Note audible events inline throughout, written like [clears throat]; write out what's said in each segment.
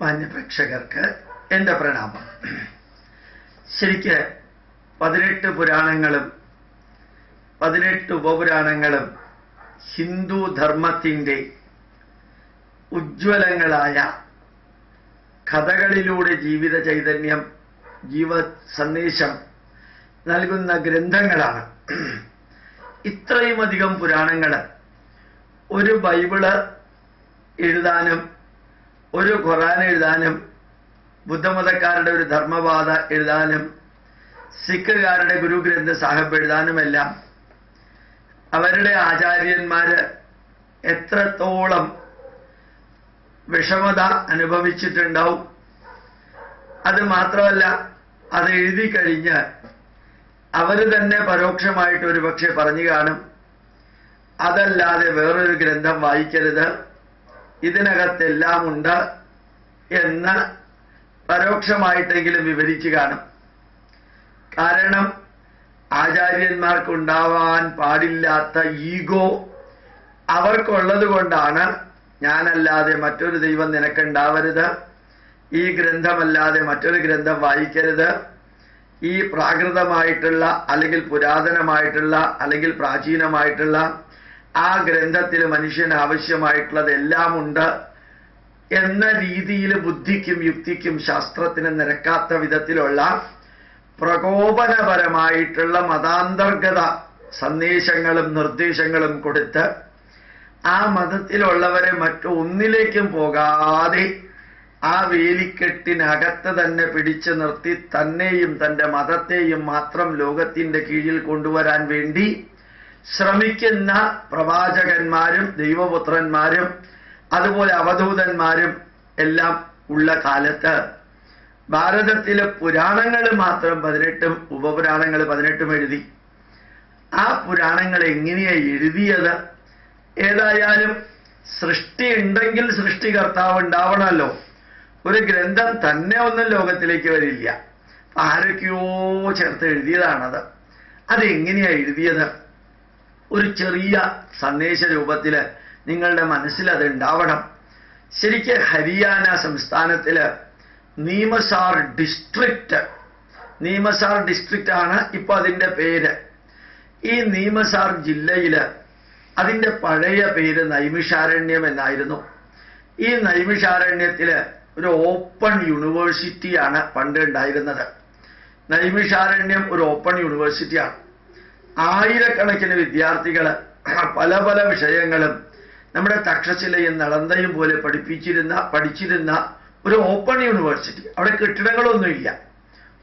മാന്യപ്രേക്ഷകർക്ക് എന്റെ പ്രണാമം. ശരിക്ക് പതിനെട്ട് പുരാണങ്ങളും പതിനെട്ട് ഉപപുരാണങ്ങളും ഹിന്ദു ധർമ്മത്തിന്റെ ഉജ്ജ്വലങ്ങളായ കഥകളിലൂടെ ജീവിത ചൈതന്യം ജീവ സന്ദേശം നൽകുന്ന ഗ്രന്ഥങ്ങളാണ്. ഇത്രയുമധികം പുരാണങ്ങൾ ഒരു ബൈബിൾ എഴുതാനും ഒരു ഖുറാൻ എഴുതാനും ബുദ്ധമതക്കാരുടെ ഒരു ധർമ്മപാത എഴുതാനും സിഖുകാരുടെ ഗുരുഗ്രന്ഥ സാഹിബ് എഴുതാനുമെല്ലാം അവരുടെ ആചാര്യന്മാര് എത്രത്തോളം വിഷമത അനുഭവിച്ചിട്ടുണ്ടാവും. അത് മാത്രമല്ല അത് എഴുതി കഴിഞ്ഞ് അവർ തന്നെ പരോക്ഷമായിട്ട് ഒരു പക്ഷെ പറഞ്ഞു കാണും. അതല്ലാതെ വേറൊരു ഗ്രന്ഥം വായിക്കരുത്. ഇതിനകത്തെല്ലാം ഉണ്ട് എന്ന് പരോക്ഷമായിട്ടെങ്കിലും വിവരിച്ചു കാണും. കാരണം ആചാര്യന്മാർക്കുണ്ടാവാൻ പാടില്ലാത്ത ഈഗോ അവർക്കുള്ളത് കൊണ്ടാണ് ഞാനല്ലാതെ മറ്റൊരു ദൈവം നിനക്കുണ്ടാവരുത്. ഈ ഗ്രന്ഥമല്ലാതെ മറ്റൊരു ഗ്രന്ഥം വായിക്കരുത്. ഈ പ്രാകൃതമായിട്ടുള്ള അല്ലെങ്കിൽ പുരാതനമായിട്ടുള്ള അല്ലെങ്കിൽ പ്രാചീനമായിട്ടുള്ള ആ ഗ്രന്ഥത്തിൽ മനുഷ്യന് ആവശ്യമായിട്ടുള്ളത് എല്ലാം ഉണ്ട് എന്ന രീതിയിൽ ബുദ്ധിക്കും യുക്തിക്കും ശാസ്ത്രത്തിന് നിരക്കാത്ത വിധത്തിലുള്ള പ്രകോപനപരമായിട്ടുള്ള മതാന്തർഗത സന്ദേശങ്ങളും നിർദ്ദേശങ്ങളും കൊടുത്ത് ആ മതത്തിലുള്ളവരെ മറ്റൊന്നിലേക്കും പോകാതെ ആ വേലിക്കെട്ടിനകത്ത് തന്നെ പിടിച്ചു നിർത്തി തന്നെയും തന്റെ മതത്തെയും മാത്രം ലോകത്തിന്റെ കീഴിൽ കൊണ്ടുവരാൻ വേണ്ടി ശ്രമിക്കുന്ന പ്രവാചകന്മാരും ദൈവപുത്രന്മാരും അതുപോലെ അവധൂതന്മാരും എല്ലാം ഉള്ള കാലത്ത് ഭാരതത്തിലെ പുരാണങ്ങൾ മാത്രം പതിനെട്ടും ഉപപുരാണങ്ങൾ പതിനെട്ടും എഴുതി. ആ പുരാണങ്ങൾ എങ്ങനെയാണ് എഴുതിയത്? ഏതായാലും സൃഷ്ടി ഉണ്ടെങ്കിൽ സൃഷ്ടികർത്താവ് ഉണ്ടാവണമല്ലോ. ഒരു ഗ്രന്ഥം തന്നെ ഒന്നും ലോകത്തിലേക്ക് വരില്ല. ആരൊക്കെയോ ചേർത്ത് എഴുതിയതാണത്. അതെങ്ങനെയാണ് എഴുതിയത്? ഒരു ചെറിയ സന്ദേശ രൂപത്തിൽ നിങ്ങളുടെ മനസ്സിൽ അത് ഉണ്ടാവണം ശരിക്ക് ഹരിയാന സംസ്ഥാനത്തിൽ നീമസാർ ഡിസ്ട്രിക്റ്റ് നീമസാർ ഡിസ്ട്രിക്റ്റ് ആണ് ഇപ്പൊ അതിന്റെ പേര്. ഈ നീമസാർ ജില്ലയിൽ അതിന്റെ പഴയ പേര് നൈമിഷാരണ്യം എന്നായിരുന്നു. ഈ നൈമിഷാരണ്യത്തിൽ ഒരു ഓപ്പൺ യൂണിവേഴ്സിറ്റിയാണ് പണ്ട് ഉണ്ടായിരുന്നത്. നൈമിഷാരണ്യം ഒരു ഓപ്പൺ യൂണിവേഴ്സിറ്റിയാണ് ആയിരക്കണക്കിന് വിദ്യാർത്ഥികൾ പല പല വിഷയങ്ങളും നമ്മുടെ തക്ഷശിലയും നളന്തയും പോലെ പഠിപ്പിച്ചിരുന്ന പഠിച്ചിരുന്ന ഒരു ഓപ്പൺ യൂണിവേഴ്സിറ്റി. അവിടെ കെട്ടിടങ്ങളൊന്നുമില്ല.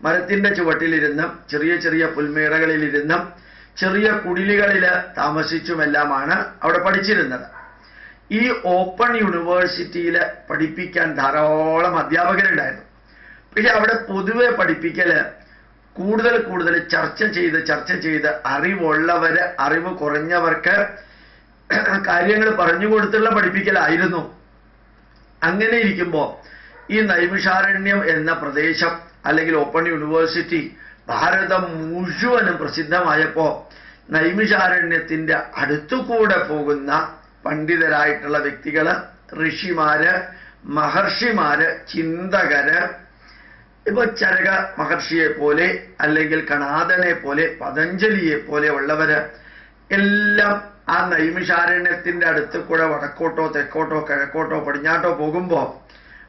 മരത്തിന്റെ ചുവട്ടിലിരുന്നും ചെറിയ ചെറിയ പുൽമേടകളിലിരുന്നും ചെറിയ കുടിലുകളിൽ താമസിച്ചുമെല്ലാമാണ് അവിടെ പഠിച്ചിരുന്നത്. ഈ ഓപ്പൺ യൂണിവേഴ്സിറ്റിയിൽ പഠിപ്പിക്കാൻ ധാരാളം അധ്യാപകരുണ്ടായിരുന്നു. പക്ഷെ അവിടെ പൊതുവെ പഠിപ്പിക്കൽ കൂടുതൽ കൂടുതൽ ചർച്ച ചെയ്ത് ചർച്ച ചെയ്ത് അറിവുള്ളവര് അറിവ് കുറഞ്ഞവർക്ക് കാര്യങ്ങൾ പറഞ്ഞു കൊടുത്തുള്ള പഠിപ്പിക്കലായിരുന്നു. അങ്ങനെ ഇരിക്കുമ്പോൾ ഈ നൈമിഷാരണ്യം എന്ന പ്രദേശം അല്ലെങ്കിൽ ഓപ്പൺ യൂണിവേഴ്സിറ്റി ഭാരതം മുഴുവനും പ്രസിദ്ധമായപ്പോ നൈമിഷാരണ്യത്തിന്റെ അടുത്തുകൂടെ പോകുന്ന പണ്ഡിതരായിട്ടുള്ള വ്യക്തികൾ ഋഷിമാര് മഹർഷിമാര് ചിന്തകര് ഇപ്പൊ ചരക മഹർഷിയെ പോലെ അല്ലെങ്കിൽ കണാദനെ പോലെ പതഞ്ജലിയെ പോലെ ഉള്ളവര് എല്ലാം ആ നൈമിഷാരണ്യത്തിന്റെ അടുത്ത് കൂടെ വടക്കോട്ടോ തെക്കോട്ടോ കിഴക്കോട്ടോ പടിഞ്ഞാട്ടോ പോകുമ്പോ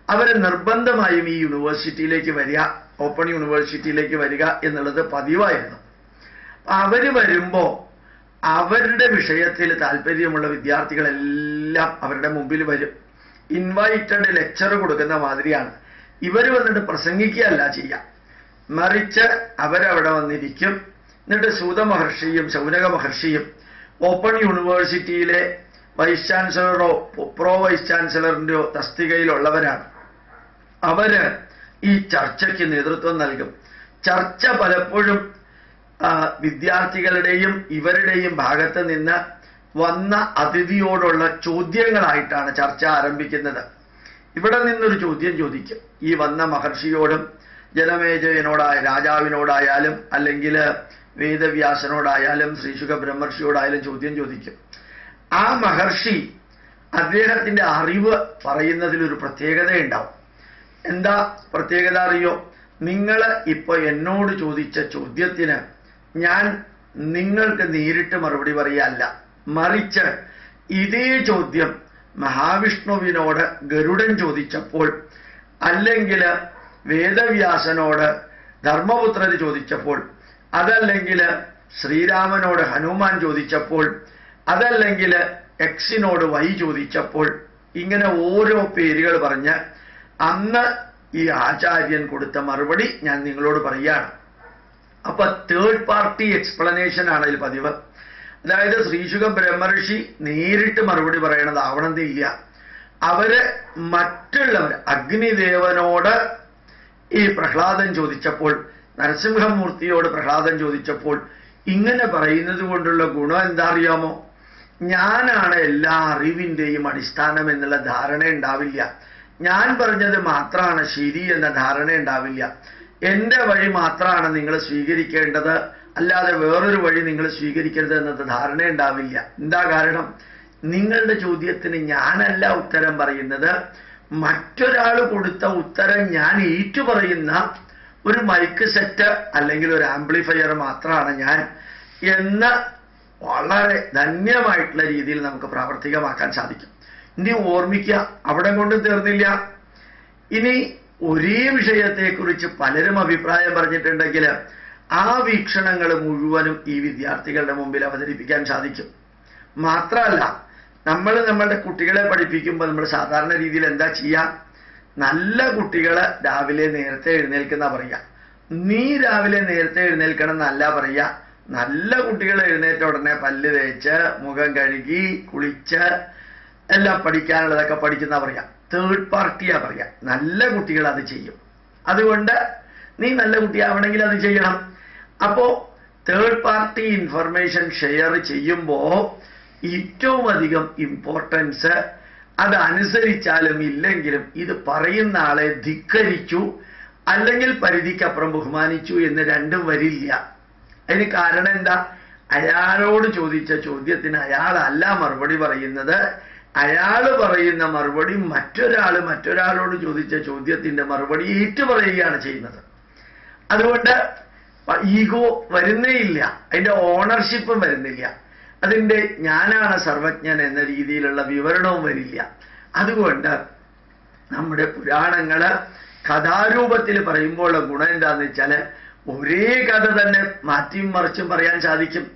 അവർ നിർബന്ധമായും ഈ യൂണിവേഴ്സിറ്റിയിലേക്ക് വരിക ഓപ്പൺ യൂണിവേഴ്സിറ്റിയിലേക്ക് വരിക എന്നുള്ളത് പതിവായിരുന്നു. അവർ വരുമ്പോ അവരുടെ വിഷയത്തിൽ താല്പര്യമുള്ള വിദ്യാർത്ഥികളെല്ലാം അവരുടെ മുമ്പിൽ വരും. ഇൻവൈറ്റഡ് ലെക്ചർ കൊടുക്കുന്ന മാതിരിയാണ്. ഇവർ വന്നിട്ട് പ്രസംഗിക്കുകയല്ല ചെയ്യാം. മറിച്ച് അവരവിടെ വന്നിരിക്കും. എന്നിട്ട് സൂത മഹർഷിയും ശൗനക മഹർഷിയും ഓപ്പൺ യൂണിവേഴ്സിറ്റിയിലെ വൈസ് ചാൻസലറോ പ്രോ വൈസ് ചാൻസലറിന്റെയോ തസ്തികയിലുള്ളവരാണ്. അവർ ഈ ചർച്ചയ്ക്ക് നേതൃത്വം നൽകും. ചർച്ച പലപ്പോഴും വിദ്യാർത്ഥികളുടെയും ഇവരുടെയും ഭാഗത്ത് നിന്ന് വന്ന അതിഥിയോടുള്ള ചോദ്യങ്ങളായിട്ടാണ് ചർച്ച ആരംഭിക്കുന്നത്. ഇവിടെ നിന്നൊരു ചോദ്യം ചോദിക്കും. ഈ വന്ന മഹർഷിയോടും ജനമേജയനോടായ രാജാവിനോടായാലും അല്ലെങ്കിൽ വേദവ്യാസനോടായാലും ശ്രീശുഖ ബ്രഹ്മർഷിയോടായാലും ചോദ്യം ചോദിക്കും. ആ മഹർഷി അദ്ദേഹത്തിന്റെ അറിവ് പറയുന്നതിൽ ഒരു പ്രത്യേകത ഉണ്ടാവും എന്താ പ്രത്യേകത അറിയോ? നിങ്ങൾ ഇപ്പൊ എന്നോട് ചോദിച്ച ചോദ്യത്തിന് ഞാൻ നിങ്ങൾക്ക് നേരിട്ട് മറുപടി പറയല്ല. മറിച്ച് ഇതേ ചോദ്യം മഹാവിഷ്ണുവിനോട് ഗരുഡൻ ചോദിച്ചപ്പോൾ അല്ലെങ്കിൽ വേദവ്യാസനോട് ധർമ്മപുത്രർ ചോദിച്ചപ്പോൾ അതല്ലെങ്കിൽ ശ്രീരാമനോട് ഹനുമാൻ ചോദിച്ചപ്പോൾ അതല്ലെങ്കിൽ എക്സിനോട് വൈ ചോദിച്ചപ്പോൾ ഇങ്ങനെ ഓരോ പേരുകൾ പറഞ്ഞ് അന്ന് ഈ ആചാര്യൻ കൊടുത്ത മറുപടി ഞാൻ നിങ്ങളോട് പറയുകയാണ് അപ്പൊ തേർഡ് പാർട്ടി എക്സ്പ്ലനേഷൻ ആണ് അതിൽ പതിവ്. അതായത് ശ്രീശുഖ ബ്രഹ്മർഷി നേരിട്ട് മറുപടി പറയണതാവണമെന്നില്ല അവർ മറ്റുള്ളവർ അഗ്നിദേവനോട് ഈ പ്രഹ്ലാദൻ ചോദിച്ചപ്പോൾ നരസിംഹമൂർത്തിയോട് പ്രഹ്ലാദൻ ചോദിച്ചപ്പോൾ ഇങ്ങനെ പറയുന്നത് കൊണ്ടുള്ള ഗുണം എന്താ അറിയാമോ ഞാനാണ് എല്ലാ അറിവിന്റെയും അടിസ്ഥാനം എന്നുള്ള ധാരണ ഉണ്ടാവില്ല. ഞാൻ പറഞ്ഞത് മാത്രമാണ് ശരി എന്ന ധാരണ ഉണ്ടാവില്ല. എന്റെ വഴി മാത്രമാണ് നിങ്ങൾ സ്വീകരിക്കേണ്ടത്. അല്ലാതെ വേറൊരു വഴി നിങ്ങൾ സ്വീകരിക്കരുത് എന്നത് ധാരണ ഉണ്ടാവില്ല. എന്താ കാരണം? നിങ്ങളുടെ ചോദ്യത്തിന് ഞാനല്ല ഉത്തരം പറയുന്നത്. മറ്റൊരാൾ കൊടുത്ത ഉത്തരം ഞാൻ ഏറ്റു പറയുന്ന ഒരു മൈക്ക് സെറ്റ് അല്ലെങ്കിൽ ഒരു ആംപ്ലിഫയർ മാത്രമാണ് ഞാൻ എന്ന് വളരെ ധന്യമായിട്ടുള്ള രീതിയിൽ നമുക്ക് പ്രാവർത്തികമാക്കാൻ സാധിക്കും. ഇനി ഓർമ്മിക്കുക അവിടെ കൊണ്ടും തീർന്നില്ല. ഇനി ഒരേ വിഷയത്തെക്കുറിച്ച് പലരും അഭിപ്രായം പറഞ്ഞിട്ടുണ്ടെങ്കിൽ ആ വീക്ഷണങ്ങൾ മുഴുവനും ഈ വിദ്യാർത്ഥികളുടെ മുമ്പിൽ അവതരിപ്പിക്കാൻ സാധിക്കും. മാത്രമല്ല നമ്മൾ നമ്മളുടെ കുട്ടികളെ പഠിപ്പിക്കുമ്പോൾ നമ്മൾ സാധാരണ രീതിയിൽ എന്താ ചെയ്യുക നല്ല കുട്ടികളെ രാവിലെ നേരത്തെ എഴുന്നേൽക്കുന്ന പറയുക. നീ രാവിലെ നേരത്തെ എഴുന്നേൽക്കണം എന്നല്ല പറയുക. നല്ല കുട്ടികൾ എഴുന്നേറ്റ ഉടനെ പല്ല് തേച്ച് മുഖം കഴുകി കുളിച്ച് എല്ലാം പഠിക്കാനുള്ളതൊക്കെ പഠിക്കുന്ന പറയാം തേർഡ് പാർട്ടിയാ പറയാം നല്ല കുട്ടികൾ അത് ചെയ്യും. അതുകൊണ്ട് നീ നല്ല കുട്ടിയാവണമെങ്കിൽ അത് ചെയ്യണം. അപ്പോ തേർഡ് പാർട്ടി ഇൻഫർമേഷൻ ഷെയർ ചെയ്യുമ്പോ ഏറ്റവും അധികം ഇമ്പോർട്ടൻസ് അത് അനുസരിച്ചാലും ഇല്ലെങ്കിലും ഇത് പറയുന്ന ആളെ ധിക്കരിച്ചു അല്ലെങ്കിൽ പരിധിക്കപ്പുറം ബഹുമാനിച്ചു എന്ന് രണ്ടും വരില്ല. അതിന് കാരണം എന്താ? അയാളോട് ചോദിച്ച ചോദ്യത്തിന് അയാളല്ല മറുപടി പറയുന്നത്. അയാൾ പറയുന്ന മറുപടി മറ്റൊരാൾ മറ്റൊരാളോട് ചോദിച്ച ചോദ്യത്തിന്റെ മറുപടി ഏറ്റു പറയുകയാണ് ചെയ്യുന്നത്. അതുകൊണ്ട് ഈഗോ വരുന്നേ ഇല്ല. അതിന്റെ ഓണർഷിപ്പും വരുന്നില്ല. അതിന്റെ ഞാനാണ് സർവജ്ഞൻ എന്ന രീതിയിലുള്ള വിവരണവും വരില്ല. അതുകൊണ്ട് നമ്മുടെ പുരാണങ്ങൾ കഥാരൂപത്തിൽ പറയുമ്പോഴുള്ള ഗുണം എന്താന്ന് വെച്ചാൽ ഒരേ കഥ തന്നെ മാറ്റിയും മറിച്ചും പറയാൻ സാധിക്കും.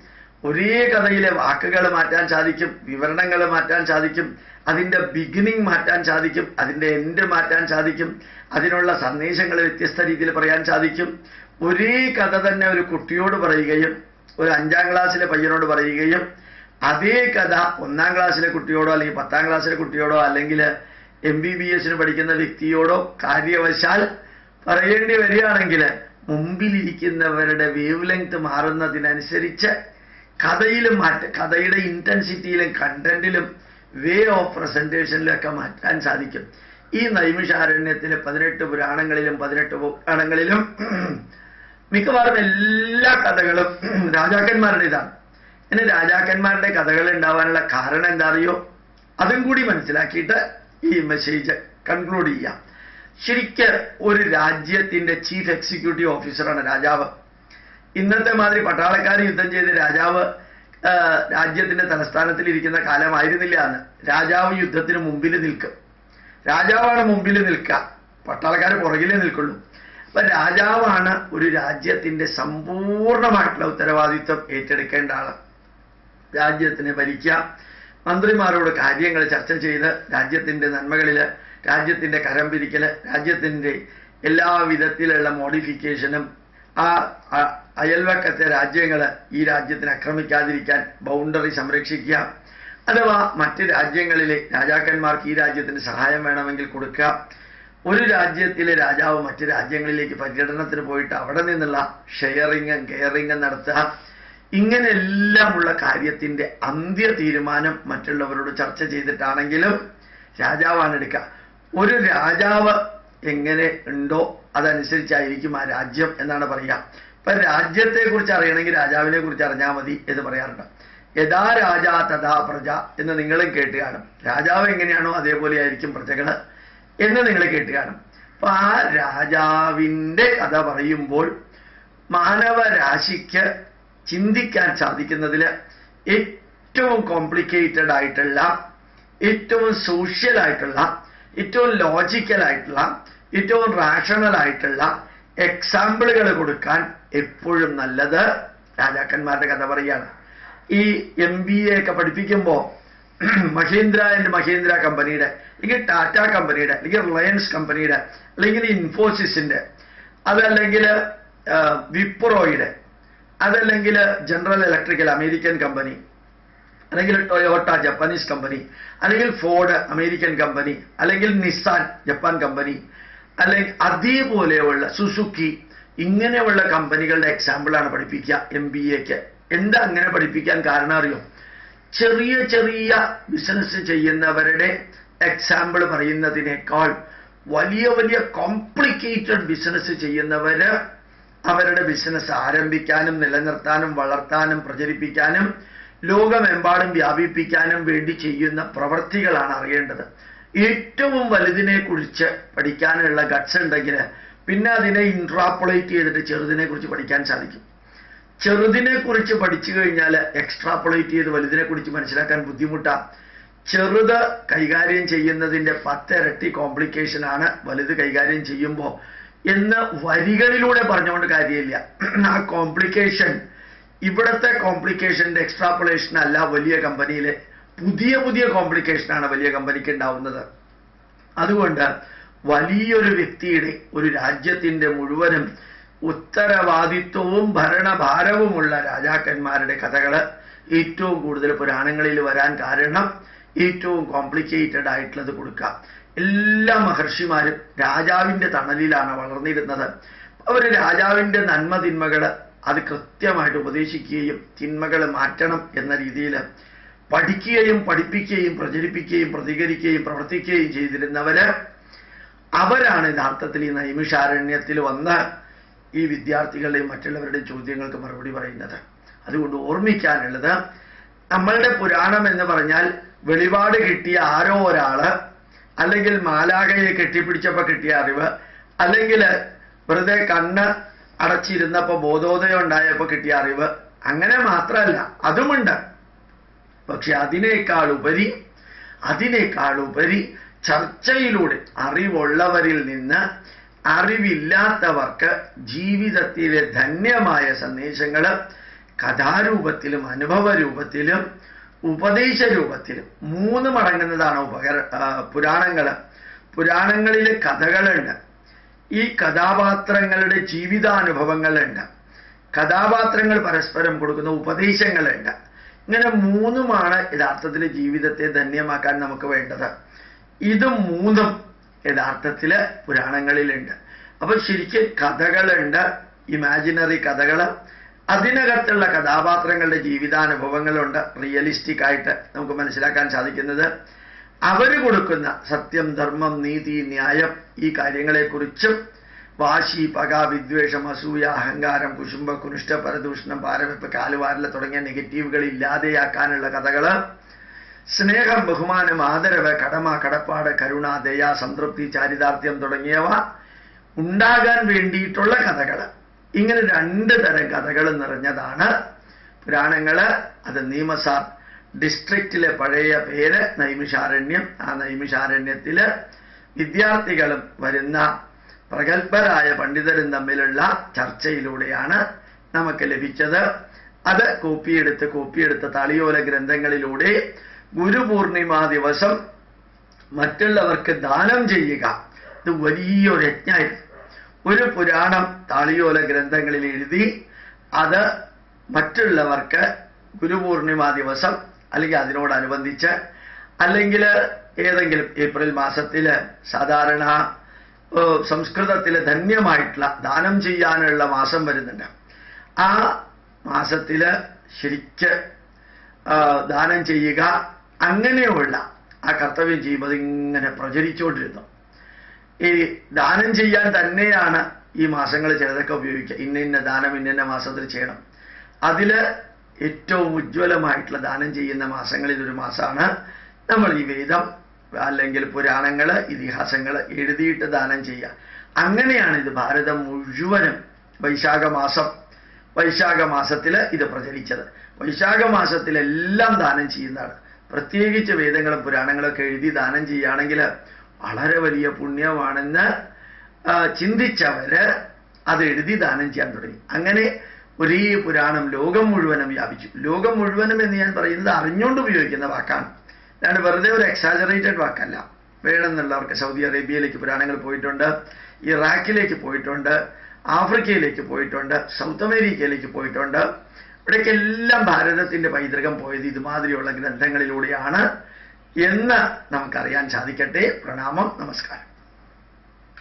ഒരേ കഥയിലെ വാക്കുകൾ മാറ്റാൻ സാധിക്കും വിവരണങ്ങൾ മാറ്റാൻ സാധിക്കും അതിന്റെ ബിഗിനിങ് മാറ്റാൻ സാധിക്കും അതിന്റെ എൻഡ് മാറ്റാൻ സാധിക്കും അതിനുള്ള സന്ദേശങ്ങൾ വ്യത്യസ്ത രീതിയിൽ പറയാൻ സാധിക്കും. ഒരേ കഥ തന്നെ ഒരു കുട്ടിയോട് പറയുകയും ഒരു അഞ്ചാം ക്ലാസ്സിലെ പയ്യനോട് പറയുകയും അതേ കഥ ഒന്നാം ക്ലാസ്സിലെ കുട്ടിയോടോ അല്ലെങ്കിൽ പത്താം ക്ലാസ്സിലെ കുട്ടിയോടോ അല്ലെങ്കിൽ എം ബി ബി എസിന് പഠിക്കുന്ന വ്യക്തിയോടോ കാര്യവശാൽ പറയേണ്ടി വരികയാണെങ്കിൽ മുമ്പിലിരിക്കുന്നവരുടെ വേവ് ലെങ്ത് മാറുന്നതിനനുസരിച്ച് കഥയിലും മാറ്റ കഥയുടെ ഇന്റൻസിറ്റിയിലും കണ്ടന്റിലും വേ ഓഫ് പ്രസന്റേഷനിലും ഒക്കെ മാറ്റാൻ സാധിക്കും. ഈ നൈമിഷാരണ്യത്തിലെ പതിനെട്ട് പുരാണങ്ങളിലും പതിനെട്ട് പുരാണങ്ങളിലും മിക്കവാറും എല്ലാ കഥകളും [clears throat] രാജാക്കന്മാരുടെ ഇതാണ്. ഇനി രാജാക്കന്മാരുടെ കഥകൾ ഉണ്ടാവാനുള്ള കാരണം എന്താ അറിയോ അതും കൂടി മനസ്സിലാക്കിയിട്ട് ഈ മെസ്സേജ് കൺക്ലൂഡ് ചെയ്യാം. ശരിക്ക് ഒരു രാജ്യത്തിന്റെ ചീഫ് എക്സിക്യൂട്ടീവ് ഓഫീസറാണ് രാജാവ്. ഇന്നത്തെ മാതിരി പട്ടാളക്കാർ യുദ്ധം ചെയ്ത് രാജാവ് രാജ്യത്തിന്റെ തലസ്ഥാനത്തിൽ ഇരിക്കുന്ന കാലമായിരുന്നില്ല അന്ന് രാജാവ് യുദ്ധത്തിന് മുമ്പിൽ നിൽക്കും. രാജാവാണ് മുമ്പിൽ നിൽക്കുക. പട്ടാളക്കാർ പുറകിലേ നിൽക്കുള്ളൂ. അപ്പൊ രാജാവാണ് ഒരു രാജ്യത്തിന്റെ സമ്പൂർണമായിട്ടുള്ള ഉത്തരവാദിത്വം ഏറ്റെടുക്കേണ്ട ആൾ. രാജ്യത്തിനെ ഭരിക്കുക മന്ത്രിമാരോട് കാര്യങ്ങൾ ചർച്ച ചെയ്ത് രാജ്യത്തിന്റെ നന്മകളിൽ രാജ്യത്തിന്റെ കരം പിരിക്കൽ രാജ്യത്തിന്റെ എല്ലാ വിധത്തിലുള്ള മോഡിഫിക്കേഷനും ആ അയൽവക്കത്തെ രാജ്യങ്ങൾ ഈ രാജ്യത്തിന് ആക്രമിക്കാതിരിക്കാൻ ബൗണ്ടറി സംരക്ഷിക്കുക അഥവാ മറ്റ് രാജ്യങ്ങളിലെ രാജാക്കന്മാർക്ക് ഈ രാജ്യത്തിന് സഹായം വേണമെങ്കിൽ കൊടുക്കുക ഒരു രാജ്യത്തിലെ രാജാവ് മറ്റു രാജ്യങ്ങളിലേക്ക് പര്യടനത്തിന് പോയിട്ട് അവിടെ നിന്നുള്ള ഷെയറിങ്ങും കെയറിങ്ങും നടത്തുക. ഇങ്ങനെയെല്ലാമുള്ള കാര്യത്തിന്റെ അന്ത്യ തീരുമാനം മറ്റുള്ളവരോട് ചർച്ച ചെയ്തിട്ടാണെങ്കിലും രാജാവാണ് എടുക്കുക. ഒരു രാജാവ് എങ്ങനെ ഉണ്ടോ അതനുസരിച്ചായിരിക്കും ആ രാജ്യം എന്നാണ് പറയുക. ഇപ്പൊ രാജ്യത്തെ കുറിച്ച് അറിയണമെങ്കിൽ രാജാവിനെ കുറിച്ച് അറിഞ്ഞാൽ മതി എന്ന് പറയാറുണ്ട്. യഥാ രാജാ തഥാ പ്രജ എന്ന് നിങ്ങളും കേട്ട് രാജാവ് എങ്ങനെയാണോ അതേപോലെ ആയിരിക്കും പ്രജകൾ. എന്ന് നിങ്ങൾ കേട്ട് കാണും. അപ്പൊ ആ രാജാവിന്റെ കഥ പറയുമ്പോൾ മാനവരാശിക്ക് ചിന്തിക്കാൻ സാധിക്കുന്നതിൽ ഏറ്റവും കോംപ്ലിക്കേറ്റഡ് ആയിട്ടുള്ള ഏറ്റവും സോഷ്യൽ ആയിട്ടുള്ള ഏറ്റവും ലോജിക്കൽ ആയിട്ടുള്ള ഏറ്റവും റാഷണൽ ആയിട്ടുള്ള എക്സാമ്പിളുകൾ കൊടുക്കാൻ എപ്പോഴും നല്ലത് രാജാക്കന്മാരുടെ കഥ പറയാണ് ഈ എം ബി എ ഒക്കെ പഠിപ്പിക്കുമ്പോൾ മഹീന്ദ്ര ആൻഡ് മഹീന്ദ്ര കമ്പനിയുടെ അല്ലെങ്കിൽ ടാറ്റ കമ്പനിയുടെ അല്ലെങ്കിൽ റിലയൻസ് കമ്പനിയുടെ അല്ലെങ്കിൽ ഇൻഫോസിസിന്റെ അതല്ലെങ്കിൽ വിപ്രോയുടെ അതല്ലെങ്കിൽ ജനറൽ ഇലക്ട്രിക്കൽ അമേരിക്കൻ കമ്പനി അല്ലെങ്കിൽ ടൊയോട്ട ജപ്പാനീസ് കമ്പനി അല്ലെങ്കിൽ ഫോർഡ് അമേരിക്കൻ കമ്പനി അല്ലെങ്കിൽ നിസാൻ ജപ്പാൻ കമ്പനി അല്ലെങ്കിൽ അതേപോലെയുള്ള സുസുക്കി ഇങ്ങനെയുള്ള കമ്പനികളുടെ എക്സാമ്പിളാണ് പഠിപ്പിക്കുക എം ബി എക്ക് എന്താ അങ്ങനെ പഠിപ്പിക്കാൻ കാരണം അറിയോ ചെറിയ ചെറിയ ബിസിനസ് ചെയ്യുന്നവരുടെ എക്സാമ്പിൾ പറയുന്നതിനേക്കാൾ വലിയ വലിയ കോംപ്ലിക്കേറ്റഡ് ബിസിനസ് ചെയ്യുന്നവര് അവരുടെ ബിസിനസ് ആരംഭിക്കാനും നിലനിർത്താനും വളർത്താനും പ്രചരിപ്പിക്കാനും ലോകമെമ്പാടും വ്യാപിപ്പിക്കാനും വേണ്ടി ചെയ്യുന്ന പ്രവൃത്തികളാണ് അറിയേണ്ടത്. ഏറ്റവും വലുതിനെ കുറിച്ച് പഠിക്കാനുള്ള ഗട്ട്സ് ഉണ്ടെങ്കിൽ പിന്നെ അതിനെ ഇൻട്രാപ്പുളേറ്റ് ചെയ്തിട്ട് ചെറുതിനെ കുറിച്ച് പഠിക്കാൻ സാധിക്കും. ചെറുതിനെ കുറിച്ച് പഠിച്ചു കഴിഞ്ഞാൽ എക്സ്ട്രാപ്പുളേറ്റ് ചെയ്ത് വലുതിനെ കുറിച്ച് മനസ്സിലാക്കാൻ ബുദ്ധിമുട്ടാ. ചെറുത് കൈകാര്യം ചെയ്യുന്നതിന്റെ പത്തിരട്ടി കോംപ്ലിക്കേഷൻ ആണ് വലുത് കൈകാര്യം ചെയ്യുമ്പോൾ എന്ന് വരികളിലൂടെ പറഞ്ഞുകൊണ്ട് കാര്യമില്ല. ആ കോംപ്ലിക്കേഷൻ ഇവിടുത്തെ കോംപ്ലിക്കേഷന്റെ എക്സ്ട്രാപ്പുലേഷൻ അല്ല വലിയ കമ്പനിയിലെ പുതിയ പുതിയ കോംപ്ലിക്കേഷൻ ആണ് വലിയ കമ്പനിക്ക് ഉണ്ടാവുന്നത്. അതുകൊണ്ട് വലിയൊരു വ്യക്തിയുടെ ഒരു രാജ്യത്തിന്റെ മുഴുവനും ഉത്തരവാദിത്വവും ഭരണഭാരവുമുള്ള രാജാക്കന്മാരുടെ കഥകൾ ഏറ്റവും കൂടുതൽ പുരാണങ്ങളിൽ വരാൻ കാരണം ഏറ്റവും കോംപ്ലിക്കേറ്റഡ് ആയിട്ടുള്ളത് കൊടുക്കുക എല്ലാ മഹർഷിമാരും രാജാവിന്റെ തണലിലാണ് വളർന്നിരുന്നത്. അവർ രാജാവിന്റെ നന്മ തിന്മകൾ അത് കൃത്യമായിട്ട് ഉപദേശിക്കുകയും തിന്മകൾ മാറ്റണം എന്ന രീതിയിൽ പഠിക്കുകയും പഠിപ്പിക്കുകയും പ്രചരിപ്പിക്കുകയും പ്രതികരിക്കുകയും പ്രവർത്തിക്കുകയും ചെയ്തിരുന്നവര് അവരാണ് യഥാർത്ഥത്തിൽ ഈ നൈമിഷാരണ്യത്തിൽ വന്ന് ഈ വിദ്യാർത്ഥികളുടെയും മറ്റുള്ളവരുടെയും ചോദ്യങ്ങൾക്ക് മറുപടി പറയുന്നത്. അതുകൊണ്ട് ഓർമ്മിക്കാനുള്ളത് നമ്മളുടെ പുരാണം എന്ന് പറഞ്ഞാൽ വെളിപാട് കിട്ടിയ ആരോ ഒരാൾ അല്ലെങ്കിൽ മാലാകയെ കെട്ടിപ്പിടിച്ചപ്പോൾ കിട്ടിയ അറിവ് അല്ലെങ്കിൽ വെറുതെ കണ്ണ് അടച്ചിരുന്നപ്പോൾ ബോധോദയം ഉണ്ടായപ്പോൾ കിട്ടിയ അറിവ് അങ്ങനെ മാത്രമല്ല അതുമുണ്ട്. പക്ഷെ അതിനേക്കാൾ ഉപരി അതിനേക്കാൾ ഉപരി ചർച്ചയിലൂടെ അറിവുള്ളവരിൽ നിന്ന് അറിവില്ലാത്തവർക്ക് ജീവിതത്തിലെ ധന്യമായ സന്ദേശങ്ങൾ കഥാരൂപത്തിലും അനുഭവ രൂപത്തിലും ഉപദേശ രൂപത്തിലും മൂന്ന് മടങ്ങുന്നതാണ് ഉപകര പുരാണങ്ങൾ പുരാണങ്ങളിലെ കഥകളുണ്ട്. ഈ കഥാപാത്രങ്ങളുടെ ജീവിതാനുഭവങ്ങളുണ്ട്. കഥാപാത്രങ്ങൾ പരസ്പരം കൊടുക്കുന്ന ഉപദേശങ്ങളുണ്ട്. ഇങ്ങനെ മൂന്നുമാണ് യഥാർത്ഥത്തിൽ ജീവിതത്തെ ധന്യമാക്കാൻ നമുക്ക് വേണ്ടത്. ഇത് മൂന്നും യഥാർത്ഥത്തിൽ പുരാണങ്ങളിലുണ്ട്. അപ്പൊ ശരിക്കും കഥകളുണ്ട് ഇമാജിനറി കഥകൾ അതിനകത്തുള്ള കഥാപാത്രങ്ങളുടെ ജീവിതാനുഭവങ്ങളുണ്ട് റിയലിസ്റ്റിക് ആയിട്ട് നമുക്ക് മനസ്സിലാക്കാൻ സാധിക്കുന്നത്. അവർ കൊടുക്കുന്ന സത്യം ധർമ്മം നീതി ന്യായം ഈ കാര്യങ്ങളെക്കുറിച്ചും വാശി പക വിദ്വേഷം അസൂയ അഹങ്കാരം കുശുംബ കുനിഷ്ഠ പരദൂഷണം പാരവെപ്പ് കാലുവാരല തുടങ്ങിയ നെഗറ്റീവുകൾ ഇല്ലാതെയാക്കാനുള്ള കഥകൾ സ്നേഹം ബഹുമാനം ആദരവ് കടമ കടപ്പാട് കരുണ ദയ സംതൃപ്തി ചാരിതാർത്ഥ്യം തുടങ്ങിയവ ഉണ്ടാകാൻ വേണ്ടിയിട്ടുള്ള കഥകൾ ഇങ്ങനെ രണ്ട് തരം കഥകൾ നിറഞ്ഞതാണ്. പുരാണങ്ങൾ അത് നിയമസാർ ഡിസ്ട്രിക്റ്റിലെ പഴയ പേര് നൈമിഷാരണ്യം. ആ നൈമിഷാരണ്യത്തിൽ വിദ്യാർത്ഥികളും വരുന്ന പ്രഗത്ഭരായ പണ്ഡിതരും തമ്മിലുള്ള ചർച്ചയിലൂടെയാണ് നമുക്ക് ലഭിച്ചത്. അത് കോപ്പിയെടുത്ത് കോപ്പിയെടുത്ത താളിയോല ഗ്രന്ഥങ്ങളിലൂടെ ഗുരുപൂർണിമ ദിവസം മറ്റുള്ളവർക്ക് ദാനം ചെയ്യുക. ഇത് വലിയൊരു യജ്ഞമായിരുന്നു ഒരു പുരാണം താളിയോല ഗ്രന്ഥങ്ങളിൽ എഴുതി അത് മറ്റുള്ളവർക്ക് ഗുരുപൂർണിമ ദിവസം അല്ലെങ്കിൽ അതിനോടനുബന്ധിച്ച് അല്ലെങ്കിൽ ഏതെങ്കിലും ഏപ്രിൽ മാസത്തിൽ സാധാരണ സംസ്കൃതത്തിൽ ധന്യമായിട്ടുള്ള ദാനം ചെയ്യാനുള്ള മാസം വരുന്നുണ്ട്. ആ മാസത്തിൽ ശരിക്ക് ദാനം ചെയ്യുക അങ്ങനെയുള്ള ആ കർത്തവ്യം ചെയ്യുമ്പോൾ ഇങ്ങനെ പ്രചരിച്ചുകൊണ്ടിരുന്നു. ഈ ദാനം ചെയ്യാൻ തന്നെയാണ് ഈ മാസങ്ങൾ ചിലതൊക്കെ ഉപയോഗിക്കുക. ഇന്ന ഇന്ന ദാനം ഇന്ന ഇന്ന മാസത്തിൽ ചെയ്യണം. അതിൽ ഏറ്റവും ഉജ്ജ്വലമായിട്ടുള്ള ദാനം ചെയ്യുന്ന മാസങ്ങളിൽ ഒരു മാസമാണ്. നമ്മൾ ഈ വേദം അല്ലെങ്കിൽ പുരാണങ്ങൾ ഇതിഹാസങ്ങൾ എഴുതിയിട്ട് ദാനം ചെയ്യുക. അങ്ങനെയാണ് ഇത് ഭാരതം മുഴുവനും വൈശാഖ മാസം വൈശാഖ മാസത്തിൽ ഇത് പ്രചരിച്ചത്. വൈശാഖ മാസത്തിലെല്ലാം ദാനം ചെയ്യുന്നതാണ്. പ്രത്യേകിച്ച് വേദങ്ങളും പുരാണങ്ങളൊക്കെ എഴുതി ദാനം ചെയ്യുകയാണെങ്കിൽ വളരെ വലിയ പുണ്യമാണെന്ന് ചിന്തിച്ചവര് അത് എഴുതി ദാനം ചെയ്യാൻ തുടങ്ങി. അങ്ങനെ ഒരേ പുരാണം ലോകം മുഴുവനും വ്യാപിച്ചു. ലോകം മുഴുവനും എന്ന് ഞാൻ പറയുന്നത് അറിഞ്ഞുകൊണ്ട് ഉപയോഗിക്കുന്ന വാക്കാണ്. അല്ലാണ്ട് വെറുതെ ഒരു എക്സാജറേറ്റഡ് വാക്കല്ല. വേണമെന്നുള്ളവർക്ക് സൗദി അറേബ്യയിലേക്ക് പുരാണങ്ങൾ പോയിട്ടുണ്ട് ഇറാഖിലേക്ക് പോയിട്ടുണ്ട് ആഫ്രിക്കയിലേക്ക് പോയിട്ടുണ്ട് സൗത്ത് അമേരിക്കയിലേക്ക് പോയിട്ടുണ്ട്. ഇവിടേക്കെല്ലാം ഭാരതത്തിന്റെ പൈതൃകം പോയത് ഇതുമാതിരിയുള്ള ഗ്രന്ഥങ്ങളിലൂടെയാണ് എന്ന് നമുക്കറിയാൻ സാധിക്കട്ടെ. പ്രണാമം നമസ്കാരം.